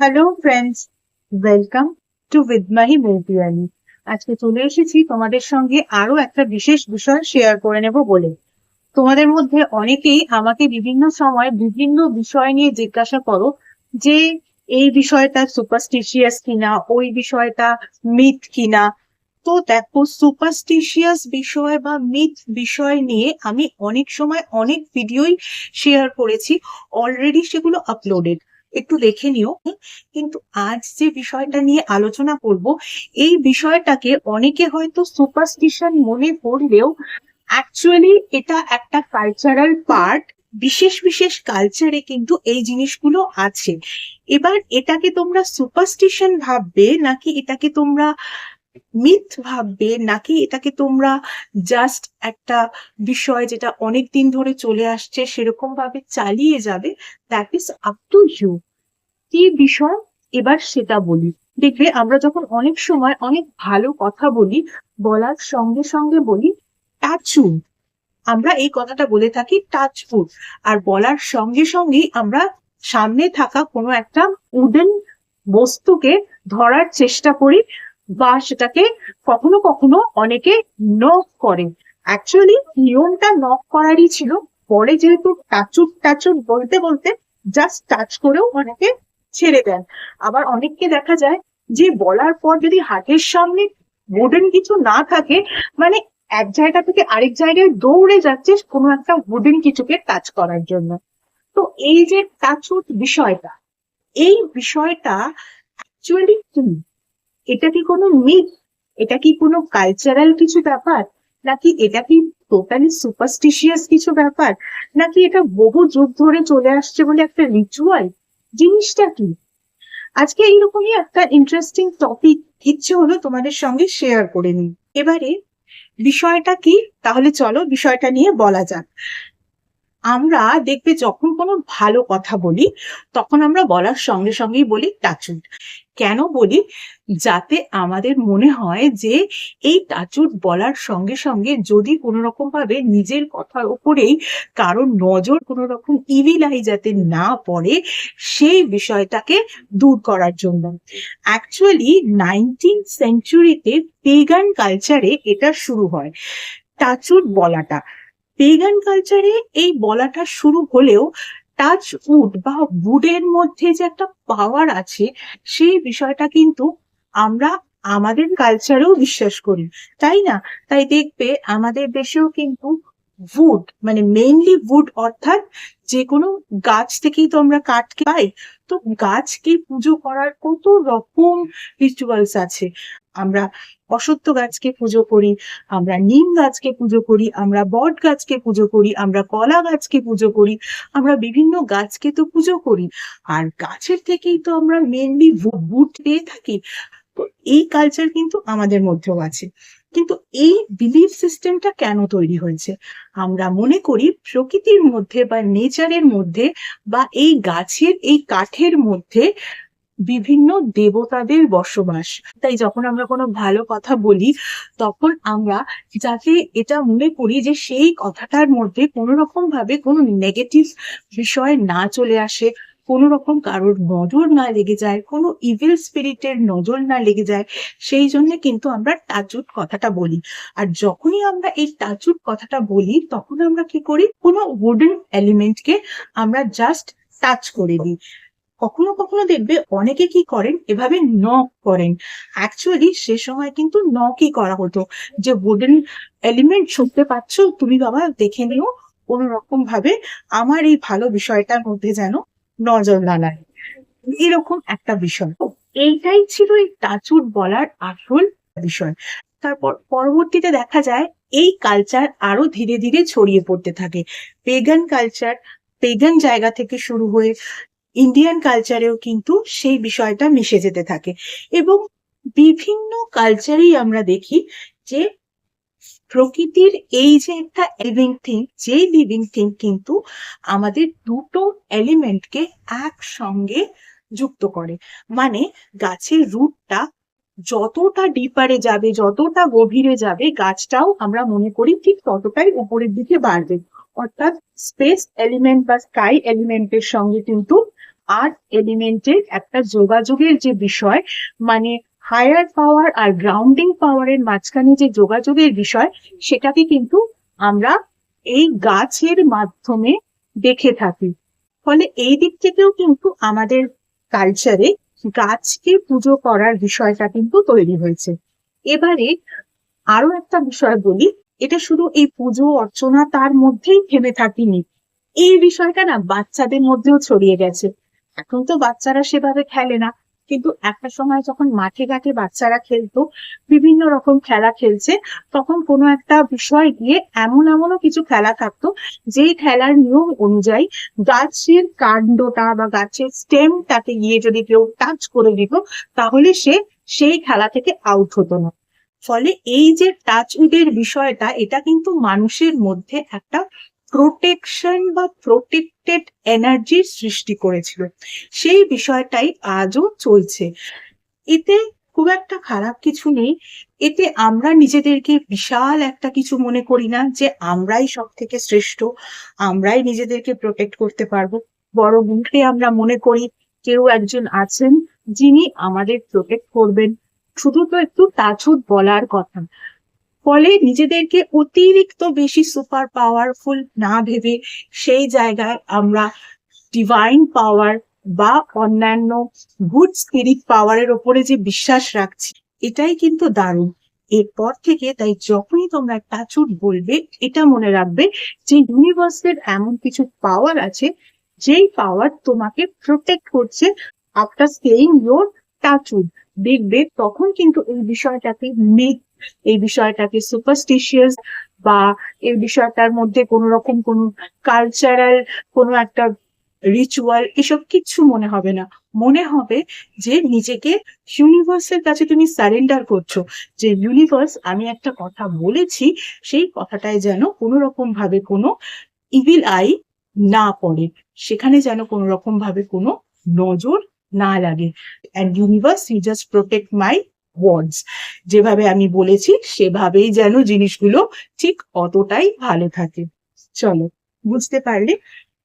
Hello friends welcome to বিদমাহি মৌপিয়ানি আজকে চলে এসেছি তোমাদের সঙ্গে আরও একটা বিশেষ বিষয় শেয়ার করে নেব বলে। তোমাদের মধ্যে অনেকেই আমাকে বিভিন্ন সময় বিভিন্ন বিষয় নিয়ে জিজ্ঞাসা করো যে, এই বিষয়টা সুপারস্টিশিয়াস কিনা, ওই বিষয়টা মিথ কিনা। তো দেখো সুপারস্টিশিয়াস বিষয় বা মিথ বিষয় নিয়ে আমি অনেক সময় অনেক ভিডিওই শেয়ার করেছি অলরেডি সেগুলো আপলোডেড একটু দেখে নিও। কিন্তু আজ যে বিষয়টা নিয়ে আলোচনা করব, এই বিষয়টাকে অনেকে হয়তো সুপারস্টিশন মনে করলেও অ্যাকচুয়ালি এটা একটা কালচারাল পার্ট বিশেষ বিশেষ কালচারে কিন্তু এই জিনিসগুলো আছে। এবার এটাকে তোমরা সুপারস্টিশন ভাববে নাকি এটাকে তোমরা মিথ ভাববে নাকি এটাকে তোমরা জাস্ট একটা বিষয় যেটা অনেক দিন ধরে চলে আসছে সেরকম ভাবে চালিয়ে যাবে? That is up to you কি বিষয়? এবার সেটা বলি। দেখবে আমরা যখন অনেক সময় অনেক ভালো কথা বলি, বলার সঙ্গে সঙ্গে বলি টাচুড আমরা এই কথাটা বলে থাকি টাচফুড আর বলার সঙ্গে সঙ্গেই আমরা সামনে থাকা কোনো একটা উডেন বস্তুকে ধরার চেষ্টা করি। বা সেটাকে কখনো কখনো অনেকে নক করে। অ্যাকচুয়ালি নিয়মটা নক করারই ছিল। পরে যেহেতু টাচুট টাচুট বলতে বলতে জাস্ট টাচ করেও অনেকে ছেড়ে দেন। আবার অনেককে দেখা যায় যে বলার পর যদি হাতের সামনে উডেন কিছু না থাকে মানে এক জায়গা থেকে আরেক জায়গায় দৌড়ে যাচ্ছে কোনো একটা উডেন কিছুকে টাচ করার জন্য। তো এই যে টাচুট বিষয়টা, এই বিষয়টা অ্যাকচুয়ালি কি? এটা কি কোনো মিথ এটা কি কোনো কালচারাল কিছু ব্যাপার? নাকি এটা কি টোটালি সুপারস্টিশিয়াস কিছু ব্যাপার? নাকি এটা বহু যুগ ধরে চলে আসছে বলে একটা রিচুয়াল জিনিসটা কি? আজকে এইরকমই একটা ইন্টারেস্টিং টপিক ইচ্ছে হলো তোমাদের সঙ্গে শেয়ার করে নিই। এবারে বিষয়টা কি? তাহলে চলো বিষয়টা নিয়ে বলা যাক। আমরা দেখবে যখন কোনো ভালো কথা বলি, তখন আমরা বলার সঙ্গে সঙ্গেই বলি টাচুড কেন বলি? যাতে আমাদের মনে হয় যে এই টাচুড বলার সঙ্গে সঙ্গে যদি কোনো রকম ভাবে নিজের কথার উপরেই কারোর নজর কোনো রকম ইভিলাই যাতে না পড়ে, সেই বিষয়টাকে দূর করার জন্য। অ্যাকচুয়ালি নাইনটিন সেঞ্চুরিতে পেগান কালচারে এটা শুরু হয় টাচুড বলাটা। পেগান কালচারে এই বলাটা শুরু হলেও টাচ উড বা উডের মধ্যে যে একটা পাওয়ার আছে, সেই বিষয়টা কিন্তু আমরা আমাদের কালচারেও বিশ্বাস করি, তাই না? তাই দেখবে আমাদের দেশেও কিন্তু উড মানে মেইনলি উড অর্থাৎ যে কোনো গাছ থেকেই তো আমরা কাঠ পাই, তো গাছকে পুজো করার কত রকম রিচুয়ালস আছে। আমরা অসত্য গাছকে পুজো করি, আমরা নিম গাছকে পুজো করি, আমরা বট গাছকে পুজো করি, আমরা কলা গাছকে পুজো করি, আমরা বিভিন্ন গাছকে তো পুজো করি। আর গাছের থেকেই তো আমরা মেনলি বুট পেয়ে থাকি। তো এই কালচার কিন্তু আমাদের মধ্যেও আছে। কিন্তু এই বিলিফ সিস্টেমটা কেন তৈরি হয়েছে? আমরা মনে করি প্রকৃতির মধ্যে বা নেচারের মধ্যে বা এই গাছের, এই কাঠের মধ্যে বিভিন্ন দেবতাদের বসবাস। তাই যখন আমরা কোনো ভালো কথা বলি, তখন আমরা যাতে এটা মনে করি যে সেই কথাটার মধ্যে কোনো রকম ভাবে কোনো নেগেটিভ বিষয় না চলে আসে। কোনো রকম কারোর নজর না লেগে যায়, কোনো ইভিল স্পিরিটের নজর না লেগে যায়, সেই জন্য কিন্তু আমরা টাচুট কথাটা বলি। আর যখনই আমরা এই টাচুট কথাটা বলি, তখন আমরা কি করি? কোনো উডেন এলিমেন্টকে আমরা জাস্ট টাচ করে দিই। কখনো কখনো দেখবে অনেকে কি করেন? এভাবে নক করেন। অ্যাকচুয়ালি সে সময় কিন্তু নকই করা হতো। যে উডেন এলিমেন্ট শুনতে পাচ্ছ? তুমি বাবা দেখে নিও। কোনো রকম ভাবে আমার এই ভালো বিষয়টার মধ্যে যেন নজর না এরকম একটা বিষয়। এইটাই ছিল এই টাচুট বলার আসল বিষয়। তারপর পরবর্তীতে দেখা যায়, এই কালচার আরও ধীরে ধীরে ছড়িয়ে পড়তে থাকে। পেগান কালচার পেগান জায়গা থেকে শুরু হয়ে ইন্ডিয়ান কালচারেও কিন্তু সেই বিষয়টা মিশে যেতে থাকে। এবং বিভিন্ন কালচারেই আমরা দেখি যে প্রকৃতির এই যে একটা লিভিং থিং যে লিভিং থিং কিন্তু আমাদের দুটো এলিমেন্টকে একসঙ্গে যুক্ত করে। মানে গাছের রুটটা যতটা ডিপারে যাবে, যতটা গভীরে যাবে, গাছটাও আমরা মনে করি ঠিক ততটাই উপরের দিকে বাড়বে। অর্থাৎ স্পেস এলিমেন্ট বা স্কাই এলিমেন্টের সঙ্গে কিন্তু আর্থ এলিমেন্টের একটা যোগাযোগের যে বিষয় মানে হায়ার পাওয়ার আর গ্রাউন্ডিং পাওয়ারের মাঝখানে যে যোগাযোগের বিষয়, সেটাকে কিন্তু আমরা এই গাছের মাধ্যমে দেখে থাকি। ফলে এই দিক থেকেও কিন্তু আমাদের কালচারে গাছকে পুজো করার বিষয়টা কিন্তু তৈরি হয়েছে। এবারে আরও একটা বিষয় বলি, এটা শুধু এই পুজো অর্চনা তার মধ্যেই থেমে থাকিনি। এই বিষয়টা না বাচ্চাদের মধ্যেও ছড়িয়ে গেছে। এখন তো বাচ্চারা সেভাবে খেলে না। কিন্তু একটা সময় যখন মাঠে ঘাটে বাচ্চারা খেলতো, বিভিন্ন রকম খেলা খেলছে, তখন কোনো একটা বিষয় দিয়ে এমন এমনও কিছু খেলা থাকতো, যেই খেলার নিয়ম অনুযায়ী গাছের কাণ্ডটা বা গাছের স্টেমটাকে গিয়ে যদি কেউ টাচ করে দিত, তাহলে সে সেই খেলা থেকে আউট হতো না। ফলে এই যে টাচ উডের বিষয়টা, এটা কিন্তু মানুষের মধ্যে একটা প্রোটেকশন বা প্রোটেক্টেড এনার্জির সৃষ্টি করেছিল। সেই বিষয়টাই আজও চলছে। এতে খুব একটা খারাপ কিছু নেই। এতে আমরা নিজেদেরকে বিশাল একটা কিছু মনে করি না যে আমরাই সব থেকে শ্রেষ্ঠ, আমরাই নিজেদেরকে প্রোটেক্ট করতে পারব। বড় মুখে আমরা মনে করি কেউ একজন আছেন যিনি আমাদের প্রোটেক্ট করবেন। শুধু তো একটু তাছুত বলার কথা। ফলে নিজেদেরকে অতিরিক্ত বেশি সুপার পাওয়ারফুল না ভেবে সেই জায়গায় আমরা ডিভাইন পাওয়ার বা অন্যান্য গুড স্পিরিট পাওয়ারের ওপরে যে বিশ্বাস রাখছি, এটাই কিন্তু দারুণ। এরপর থেকে তাই যখনই তোমরা টাচুট বলবে, এটা মনে রাখবে যে ইউনিভার্সের এমন কিছু পাওয়ার আছে, যেই পাওয়ার তোমাকে প্রোটেক্ট করছে আফটার স্টেইং ইয়োর টাচুড দেখবে, তখন কিন্তু এই বিষয়টাকে মিথ এই বিষয়টাকে সুপারস্টিশিয়াস বা এই বিষয়টার মধ্যে কোনো রকম কোনো কালচারাল কোনো একটা রিচুয়াল এসব কিচ্ছু মনে হবে না। মনে হবে যে নিজেকে ইউনিভার্সের কাছে তুমি সারেন্ডার করছ। যে ইউনিভার্স আমি একটা কথা বলেছি, সেই কথাটায় যেন কোনো রকম ভাবে কোনো ইভিল আই না পড়ে। সেখানে যেন কোনো রকম ভাবে কোনো নজর না লাগে and universe you just protect my words যেভাবে আমি বলেছি, সেভাবেই যেন জিনিসগুলো ঠিক অতটাই ভালো থাকে। চলো, বুঝতে পারলে?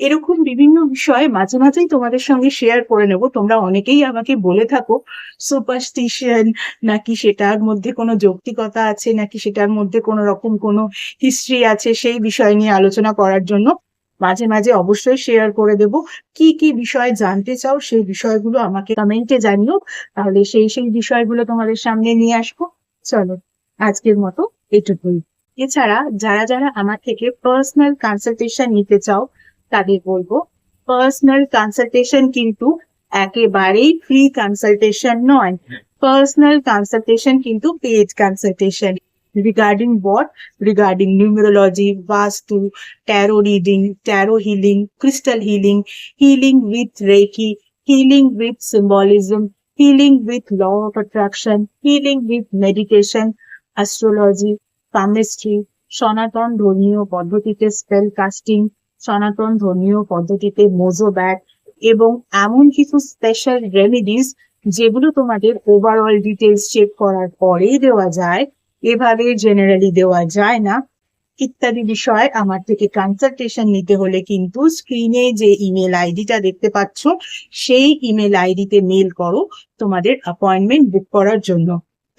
এরকম বিভিন্ন বিষয়ে মাঝে মাঝেই তোমাদের সঙ্গে শেয়ার করে নেব। তোমরা অনেকেই আমাকে বলে থাকো সুপারস্টিশন নাকি সেটার মধ্যে কোনো যৌক্তিকতা আছে, নাকি সেটার মধ্যে কোনো রকম কোনো হিস্ট্রি আছে, সেই বিষয় নিয়ে আলোচনা করার জন্য। মাঝে মাঝে অবশ্যই শেয়ার করে দেব। কি কি বিষয় জানতে চাও সেই বিষয়গুলো আমাকে কমেন্টে জানিও। তাহলে সেই সেই বিষয়গুলো তোমাদের সামনে নিয়ে আসব। চলো আজকের মতো এটুকুই। এছাড়া যারা যারা আমার থেকে পার্সোনাল কনসালটেশন নিতে চাও তাদের বলব পার্সোনাল কনসালটেশন কিন্তু একেবারেই ফ্রি কনসালটেশন নয়। পার্সোনাল কনসালটেশন কিন্তু paid consultation regarding what? Regarding numerology, Vastu, tarot reading, tarot healing, crystal healing, healing with Reiki, healing with symbolism, healing with law of attraction, healing with meditation, astrology, palmistry, সনাতন ধর্মীয় পদ্ধতিতে spell casting সনাতন ধর্মীয় পদ্ধতিতে Mojo bag এবং এমন কিছু special remedies যেগুলো তোমাদের ওভারঅল ডিটেলস চেক করার পরেই দেওয়া যায় এভাবে জেনারেলি দেওয়া যায় না। ইত্যাদি বিষয়ে আমার থেকে কনসালটেশন নিতে হলে কিন্তু স্ক্রিনে যে ইমেল আইডিটা দেখতে পাচ্ছ, সেই ইমেল আইডিতে মেল করো তোমাদের অ্যাপয়েন্টমেন্ট বুক করার জন্য।